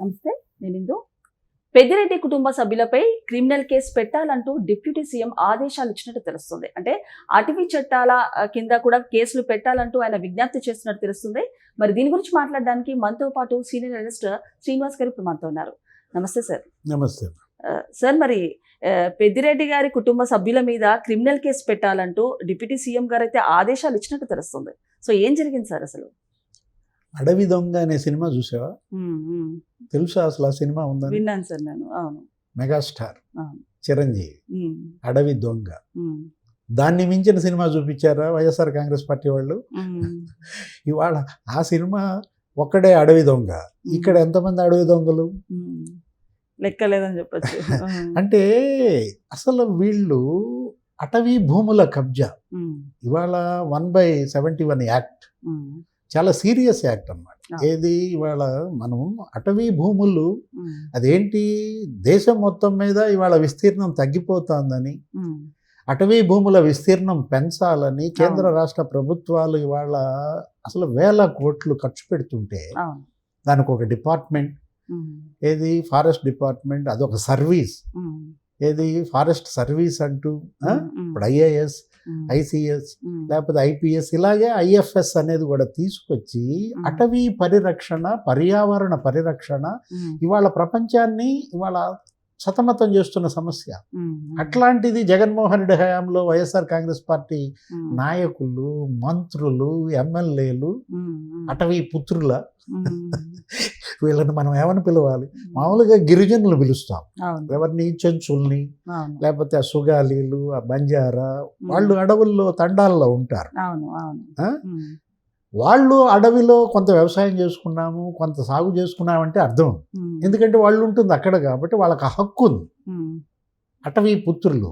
నమస్తే నేను ఇందు. పెద్దిరెడ్డి కుటుంబ సభ్యులపై క్రిమినల్ కేసు పెట్టాలంటూ డిప్యూటీ సీఎం ఆదేశాలు ఇచ్చినట్టు తెలుస్తుంది. అంటే అటవీ చట్టాల కింద కూడా కేసులు పెట్టాలంటూ ఆయన విజ్ఞప్తి చేస్తున్నట్టు తెలుస్తుంది. మరి దీని గురించి మాట్లాడడానికి మనతో పాటు సీనియర్ అనలిస్ట్ శ్రీనివాస్ గారు ఇప్పుడు మనతో ఉన్నారు. నమస్తే సార్. నమస్తే. సార్ మరి పెద్దిరెడ్డి గారి కుటుంబ సభ్యుల మీద క్రిమినల్ కేసు పెట్టాలంటూ డిప్యూటీ సీఎం గారు అయితే ఆదేశాలు ఇచ్చినట్టు తెలుస్తుంది. సో ఏం జరిగింది సార్ అసలు? అడవి దొంగ అనే సినిమా చూసావా. తెలుసా అసలు ఆ సినిమా ఉందని? విన్నాను సార్ నేను అవును. మెగాస్టార్. చిరంజీవి. అడవి దొంగ. దాన్ని మించిన సినిమా చూపించారా వైఎస్ఆర్ కాంగ్రెస్ పార్టీ వాళ్ళు. ఇవాళ ఆ సినిమా ఒక్కడే అడవి దొంగ. ఇక్కడ ఎంతమంది అడవి దొంగలు. లెక్కలేదని చెప్పచ్చు. అంటే అసలు వీళ్ళు అటవీ భూముల కబ్జా. ఇవాళ one by seventy one act. చాలా సీరియస్ యాక్ట్ అన్నమాట. ఆ. ఏది ఇవాళ మనం అటవీ భూములు అదేంటి? దేశం మొత్తం మీద ఇవాళ విస్తీర్ణం తగ్గిపోతోందని అటవీ భూముల విస్తీర్ణం పెంచాలని కేంద్ర. రాష్ట్ర ప్రభుత్వాలు ఇవాళ అసలు వేల కోట్లు ఖర్చు పెడుతుంటే దానికి ఒక డిపార్ట్మెంట్ ఏది? ఫారెస్ట్ డిపార్ట్మెంట్ అదొక సర్వీస్. ఏది? ఫారెస్ట్ సర్వీస్ అంటూ ఇప్పుడు ఐఏఎస్ ఐసిఎస్ లేకపోతే ఐపీఎస్ ఇలాగే ఐఎఫ్ఎస్ అనేది కూడా తీసుకొచ్చి. అటవీ పరిరక్షణ పర్యావరణ పరిరక్షణ ఇవాళ ప్రపంచాన్ని ఇవాళ సతమతం చేస్తున్న సమస్య. అట్లాంటిది జగన్మోహన్ రెడ్డి హయాంలో వైఎస్ఆర్ కాంగ్రెస్ పార్టీ నాయకులు మంత్రులు ఎమ్మెల్యేలు అటవీ పుత్రుల వీళ్ళని మనం ఏమని పిలవాలి? మామూలుగా గిరిజనులు పిలుస్తాం. ఎవరిని? చెంచుల్ని లేకపోతే ఆ సుగాలీలు ఆ బంజారా వాళ్ళు అడవుల్లో తండాల్లో ఉంటారు. వాళ్ళు అడవిలో కొంత వ్యవసాయం చేసుకున్నాము కొంత సాగు చేసుకున్నామంటే అర్థం. ఎందుకంటే వాళ్ళు ఉంటుంది అక్కడ కాబట్టి వాళ్ళకి ఆ హక్కు ఉంది. అటవీ పుత్రులు.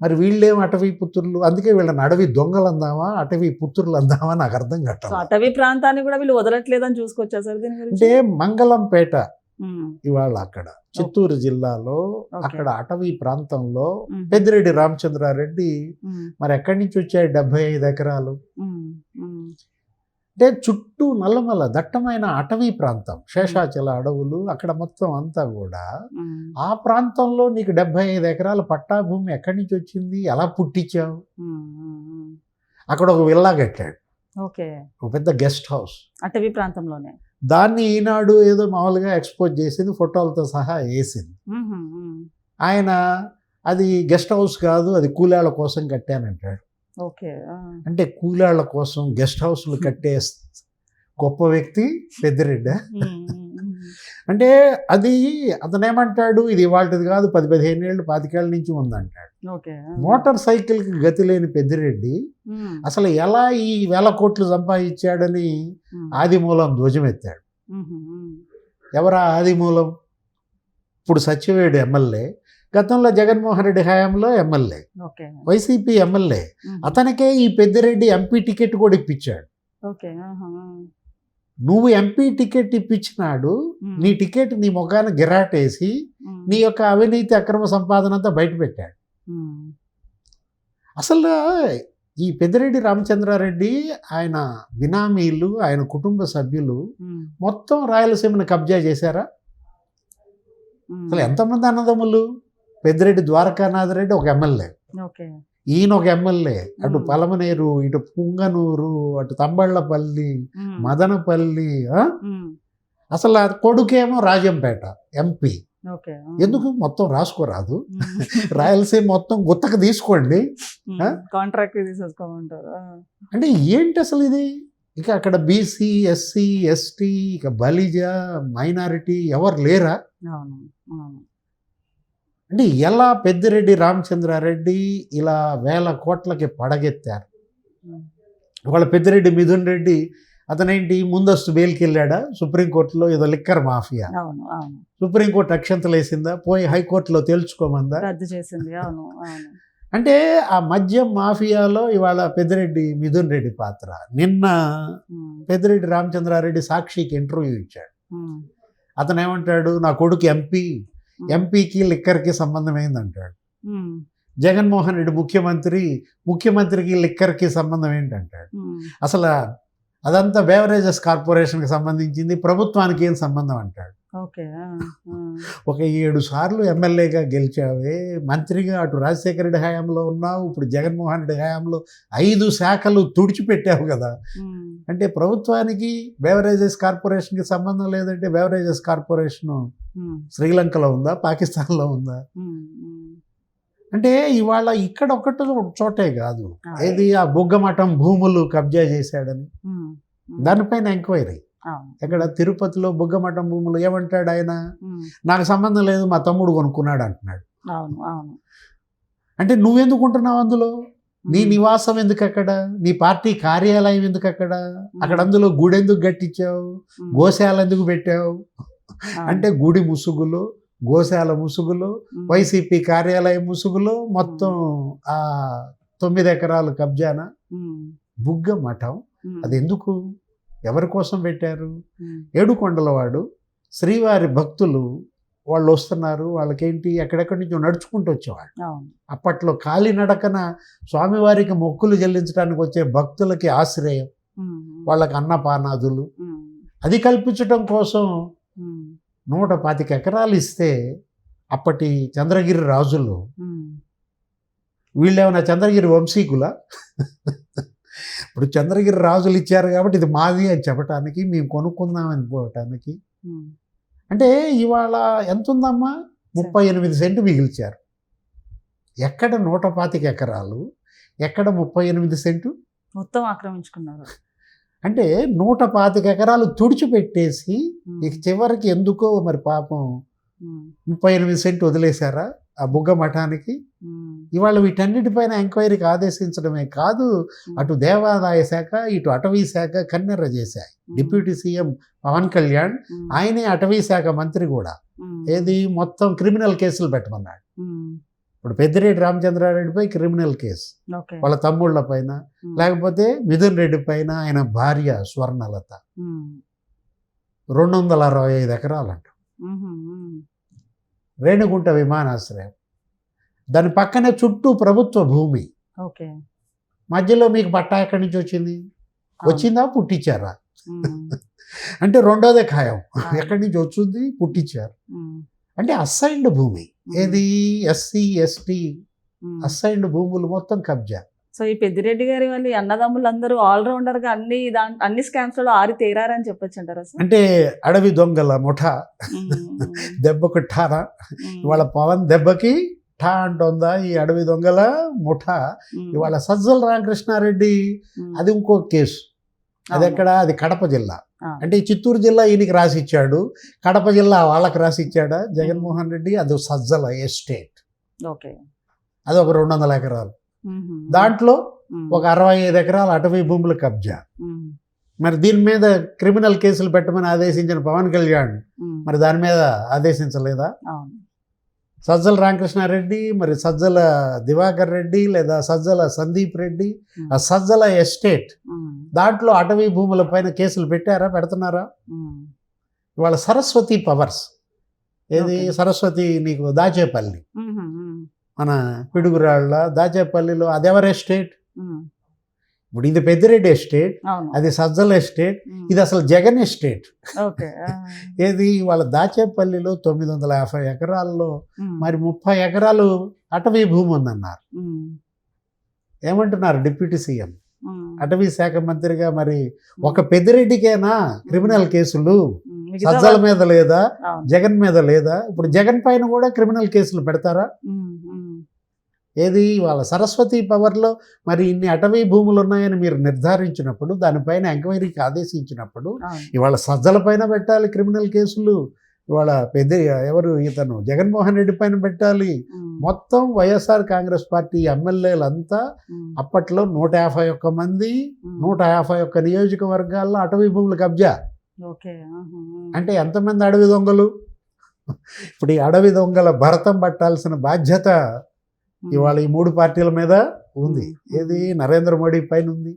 మరి వీళ్ళేం అటవీ పుత్రులు? అందుకే వీళ్ళని అడవి దొంగలు అందామా అటవీ పుత్రులు అందామా నాకు అర్థం కట్టాలి అటవీ ప్రాంతాన్ని కూడా వీళ్ళు వదలట్లేదని చూసుకోవచ్చా సార్ అంటే మంగళంపేట ఇవాళ అక్కడ. చిత్తూరు జిల్లాలో. అక్కడ అటవీ ప్రాంతంలో పెద్దిరెడ్డి రామచంద్రారెడ్డి మరి ఎక్కడి నుంచి వచ్చాయి డెబ్బై ఐదు ఎకరాలు? అంటే చుట్టూ నల్లమల్ల దట్టమైన అటవీ ప్రాంతం శేషాచల అడవులు అక్కడ మొత్తం అంతా కూడా ఆ ప్రాంతంలో నీకు డెబ్బై ఐదు ఎకరాల పట్టా భూమి ఎక్కడి నుంచి వచ్చింది? ఎలా పుట్టించావు. అక్కడ ఒక విల్లా కట్టాడు. ఓకే. ఒక పెద్ద గెస్ట్ హౌస్. అటవీ ప్రాంతంలోనే. దాన్ని ఈనాడు ఏదో మామూలుగా ఎక్స్పోజ్ చేసింది ఫోటోలతో సహా వేసింది. ఆయన అది గెస్ట్ హౌస్ కాదు అది కూలాళ్ళ కోసం కట్టానంటాడు. అంటే కూలాళ్ళ కోసం గెస్ట్ హౌస్లు కట్టే గొప్ప వ్యక్తి పెద్దిరెడ్డి. అంటే అది అతను ఏమంటాడు ఇది వాళ్ళది కాదు పది పదిహేను ఏళ్ళు పాతికేళ్ళ నుంచి ఉందంటాడు. ఓకే. మోటార్ సైకిల్కి గతి లేని పెద్దిరెడ్డి అసలు ఎలా ఈ వేల కోట్లు సంపాదించాడని ఆదిమూలం ధ్వజమెత్తాడు. ఎవరా ఆదిమూలం? ఇప్పుడు సత్యవేడు ఎమ్మెల్యే. గతంలో జగన్మోహన్ రెడ్డి హయాంలో ఎమ్మెల్యే వైసీపీ ఎమ్మెల్యే. అతనికే ఈ పెద్దిరెడ్డి ఎంపీ టికెట్ కూడా ఇప్పించాడు. నువ్వు ఎంపీ టికెట్ ఇప్పించినాడు నీ టికెట్ నీ ముఖాన గిరాటేసి నీ యొక్క అవినీతి అక్రమ సంపాదన అంతా బయట పెట్టాడు. ఉమ్, అసలు ఈ పెద్దిరెడ్డి రామచంద్రారెడ్డి ఆయన బినామీలు ఆయన కుటుంబ సభ్యులు మొత్తం రాయలసీమను కబ్జా చేశారా. అసలు ఎంతమంది అన్నదమ్ములు? పెద్దిరెడ్డి ద్వారకానాథ్ రెడ్డి ఒక ఎమ్మెల్యే. ఈయన ఒక ఎమ్మెల్యే. అటు. పలమనేరు ఇటు పుంగనూరు అటు తంబళ్ళపల్లి మదనపల్లి అసలు కొడుకేమో రాజంపేట ఎంపీ. ఎందుకు? మొత్తం రాసుకోరాదు. రాయలసీమ మొత్తం గుత్తకు తీసుకోండి? కాంట్రాక్ట్ తీసేసుకోమంటారు. అంటే ఏంటి అసలు ఇది? ఇక అక్కడ బీసీ ఎస్సీ ఎస్టీ ఇక బలిజ మైనారిటీ ఎవరు లేరా? అంటే ఎలా పెద్దిరెడ్డి రామచంద్రారెడ్డి ఇలా వేల కోట్లకి పడగెత్తారు? వాళ్ళ పెద్దిరెడ్డి మిథున్ రెడ్డి అతనేంటి? ముందస్తు బెయిల్కి వెళ్ళాడా సుప్రీంకోర్టులో ఏదో లిక్కర్ మాఫియా. సుప్రీంకోర్టు అక్షంతలు వేసిందా పోయి హైకోర్టులో తేల్చుకోమందా రద్దు చేసింది అవును అంటే ఆ మద్యం మాఫియాలో ఇవాళ పెద్దిరెడ్డి మిథున్ రెడ్డి పాత్ర. నిన్న పెద్దిరెడ్డి రామచంద్రారెడ్డి సాక్షికి ఇంటర్వ్యూ ఇచ్చాడు. అతను ఏమంటాడు నా కొడుకు ఎంపీ. ఎంపీకి లిక్కర్కి సంబంధం ఏందంటాడు ఉమ్, జగన్మోహన్ రెడ్డి ముఖ్యమంత్రి ముఖ్యమంత్రికి లిక్కర్కి సంబంధం ఏంటంటాడు అసలు అదంతా బేవరేజెస్ కార్పొరేషన్కి సంబంధించింది ప్రభుత్వానికి ఏం సంబంధం అంటాడు. ఒక ఏడు సార్లు ఎమ్మెల్యేగా గెలిచావే మంత్రిగా అటు రాజశేఖర రెడ్డి హయాంలో ఉన్నావు ఇప్పుడు జగన్మోహన్ రెడ్డి హయాంలో ఐదు శాఖలు తుడిచిపెట్టావు కదా. అంటే ప్రభుత్వానికి బెవరేజెస్ కార్పొరేషన్కి సంబంధం లేదంటే బెవరేజెస్ కార్పొరేషన్ శ్రీలంకలో ఉందా పాకిస్తాన్లో ఉందా. అంటే ఇవాళ ఇక్కడ ఒకటి చోటే కాదు. ఏది ఆ బుగ్గమఠం భూములు కబ్జా చేశాడని. దానిపైన ఎంక్వైరీ. ఎక్కడ తిరుపతిలో బుగ్గమఠం భూములు ఏమంటాడు ఆయన? నాకు సంబంధం లేదు మా తమ్ముడు కొనుక్కున్నాడు అంటున్నాడు. అవును అవును. అంటే నువ్వెందుకు ఉంటున్నావు అందులో? నీ నివాసం ఎందుకు అక్కడ నీ పార్టీ కార్యాలయం ఎందుకు అక్కడ అక్కడ అందులో గుడి ఎందుకు కట్టించావు గోశాల ఎందుకు పెట్టావు. అంటే గుడి ముసుగులో గోశాల ముసుగులో వైసీపీ కార్యాలయం ముసుగులో మొత్తం ఆ తొమ్మిది ఎకరాలు కబ్జాన? బుగ్గ మఠం అది ఎందుకు ఎవరి కోసం పెట్టారు? ఏడుకొండలవాడు శ్రీవారి భక్తులు వాళ్ళు వస్తున్నారు వాళ్ళకేంటి ఎక్కడెక్కడి నుంచో నడుచుకుంటూ వచ్చేవాళ్ళు. అప్పట్లో కాలినడకన స్వామివారికి మొక్కులు చెల్లించడానికి వచ్చే భక్తులకి ఆశ్రయం. వాళ్ళకి అన్నపానాదులు. అది కల్పించడం కోసం నూట పాతిక ఎకరాలు ఇస్తే అప్పటి చంద్రగిరి రాజులు వీళ్ళేమైనా చంద్రగిరి వంశీకుల? ఇప్పుడు చంద్రగిరి రాజులు ఇచ్చారు కాబట్టి ఇది మాది అని చెప్పటానికి మేము కొనుక్కుందాం అనుకోవటానికి. అంటే ఇవాళ ఎంత ఉందమ్మా ముప్పై ఎనిమిది సెంటు మిగిల్చారు. ఎక్కడ నూట పాతిక ఎకరాలు? ఎక్కడ ముప్పై ఎనిమిది సెంటు? మొత్తం ఆక్రమించుకున్నారు. అంటే నూట పాతిక ఎకరాలు తుడిచిపెట్టేసి ఇక చివరికి ఎందుకో మరి పాపం ముప్పై ఎనిమిది సెంటు వదిలేశారా ఆ బుగ్గ మఠానికి? ఇవాళ వీటన్నిటిపైన ఎంక్వైరీకి ఆదేశించడమే కాదు అటు దేవాదాయ శాఖ ఇటు అటవీ శాఖ కన్నెర్ర చేశాయి. డిప్యూటీ సీఎం పవన్ కళ్యాణ్ ఆయనే అటవీ శాఖ మంత్రి కూడా. ఏది? మొత్తం క్రిమినల్ కేసులు పెట్టమన్నాడు. ఇప్పుడు పెద్దిరెడ్డి రామచంద్రారెడ్డిపై క్రిమినల్ కేసు. వాళ్ళ తమ్ముళ్ళ పైన లేకపోతే మిథున్ రెడ్డి పైన ఆయన భార్య స్వర్ణలత. రెండు వందల అరవై ఐదు ఎకరాలంట. రేణిగుంట విమానాశ్రయం. దాని పక్కనే చుట్టూ ప్రభుత్వ భూమి. ఓకే. మధ్యలో మీకు పట్టా ఎక్కడి నుంచి వచ్చింది. వచ్చిందా? పుట్టించారా? అంటే రెండోదే ఖాయం. ఎక్కడి నుంచి వచ్చింది? పుట్టించారు. అంటే అసైన్డ్ భూమి. ఏది? SC ST. అసైన్డ్ భూములు మొత్తం కబ్జా. సో ఈ పెద్దిరెడ్డి గారి వాళ్ళు అన్నదమ్ములు అందరూ ఆల్రౌండర్గా అన్ని అన్ని స్కామ్స్లో ఆరి తేరారని చెప్పొచ్చు అంటారా అంటే అడవి దొంగల ముఠా. దెబ్బకు ఠారా ఇవాళ పవన్ దెబ్బకి ఠా అంటోందా ఈ అడవి దొంగల ముఠా? ఇవాళ సజ్జల రామకృష్ణారెడ్డి అది ఇంకో కేసు. అది. ఎక్కడ? అది కడప జిల్లా. అంటే చిత్తూరు జిల్లా ఈయనకి రాసి ఇచ్చాడు కడప జిల్లా వాళ్ళకి రాసి ఇచ్చాడా జగన్మోహన్ రెడ్డి అది సజ్జల ఎస్టేట్. ఓకే. అది ఒక రెండు వందల ఎకరాలు దాంట్లో ఒక అరవై ఐదు ఎకరాల అటవీ భూముల కబ్జా. మరి దీని మీద క్రిమినల్ కేసులు పెట్టమని ఆదేశించిన పవన్ కళ్యాణ్. మరి దాని మీద ఆదేశించలేదా? సజ్జల రామకృష్ణారెడ్డి మరి సజ్జల దివాకర్ రెడ్డి లేదా సజ్జల సందీప్ రెడ్డి ఆ సజ్జల ఎస్టేట్. దాంట్లో అటవీ భూముల పైన కేసులు పెట్టారా పెడుతున్నారా? ఇవాళ సరస్వతి పవర్స్. ఏది. సరస్వతి నీకు దాచేపల్లి. మన పిడుగురాళ్ళ దాచేపల్లిలో అది ఎవరి ఎస్టేట్? ఇప్పుడు ఇది పెద్దిరెడ్డి ఎస్టేట్ అది సజ్జల ఎస్టేట్ ఇది అసలు జగన్ ఎస్టేట్. ఏది వాళ్ళ దాచేపల్లిలో తొమ్మిది వందల యాభై ఎకరాల్లో మరి ముప్పై ఎకరాలు అటవీ భూమి ఉందన్నారు. ఏమంటున్నారు డిప్యూటీ సీఎం? అటవీ శాఖ మంత్రిగా మరి ఒక పెద్దిరెడ్డికేనా క్రిమినల్ కేసులు? సజ్జల మీద లేదా? జగన్ మీద లేదా? ఇప్పుడు జగన్ పైన కూడా క్రిమినల్ కేసులు పెడతారా? ఏది? వాళ్ళ సరస్వతి పవర్లో మరి ఇన్ని అటవీ భూములు ఉన్నాయని మీరు నిర్ధారించినప్పుడు దానిపైన ఎంక్వైరీకి ఆదేశించినప్పుడు ఇవాళ సజ్జల పైన పెట్టాలి క్రిమినల్ కేసులు. ఇవాళ పెద్ద ఎవరు? ఇతను జగన్మోహన్ రెడ్డి పైన పెట్టాలి. మొత్తం వైఎస్ఆర్ కాంగ్రెస్ పార్టీ ఎమ్మెల్యేలంతా అప్పట్లో నూట యాభై ఒక్క మంది నూట యాభై ఒక్క నియోజకవర్గాల్లో అటవీ భూములు కబ్జా. అంటే ఎంతమంది అడవి దొంగలు? ఇప్పుడు ఈ అడవి దొంగల భరతం పట్టాల్సిన బాధ్యత ఇవాళ ఈ మూడు పార్టీల మీద ఉంది. ఏది నరేంద్ర మోడీ పైన ఉంది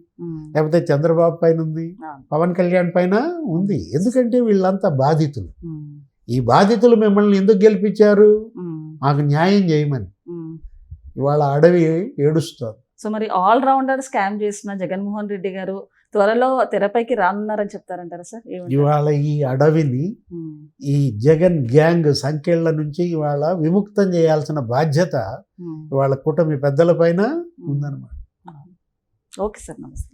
లేకపోతే చంద్రబాబు పైన ఉంది. పవన్ కళ్యాణ్ పైన ఉంది. ఎందుకంటే వీళ్ళంతా బాధితులు. ఈ బాధితులు మిమ్మల్ని ఎందుకు గెలిపించారు? మాకు న్యాయం చేయమని. ఇవాళ అడవి ఏడుస్తారు సో మరి ఆల్ రౌండర్ స్కామ్ చేసిన జగన్మోహన్ రెడ్డి గారు త్వరలో తెరపైకి రానున్నారని చెప్తారంటారా సార్? ఇవాళ ఈ అడవిని ఈ జగన్ గ్యాంగ్ సంఖ్యల నుంచి ఇవాళ విముక్తం చేయాల్సిన బాధ్యత ఇవాళ కూటమి పెద్దల పైన ఉందన్నమాట. ఓకే సార్ నమస్తే.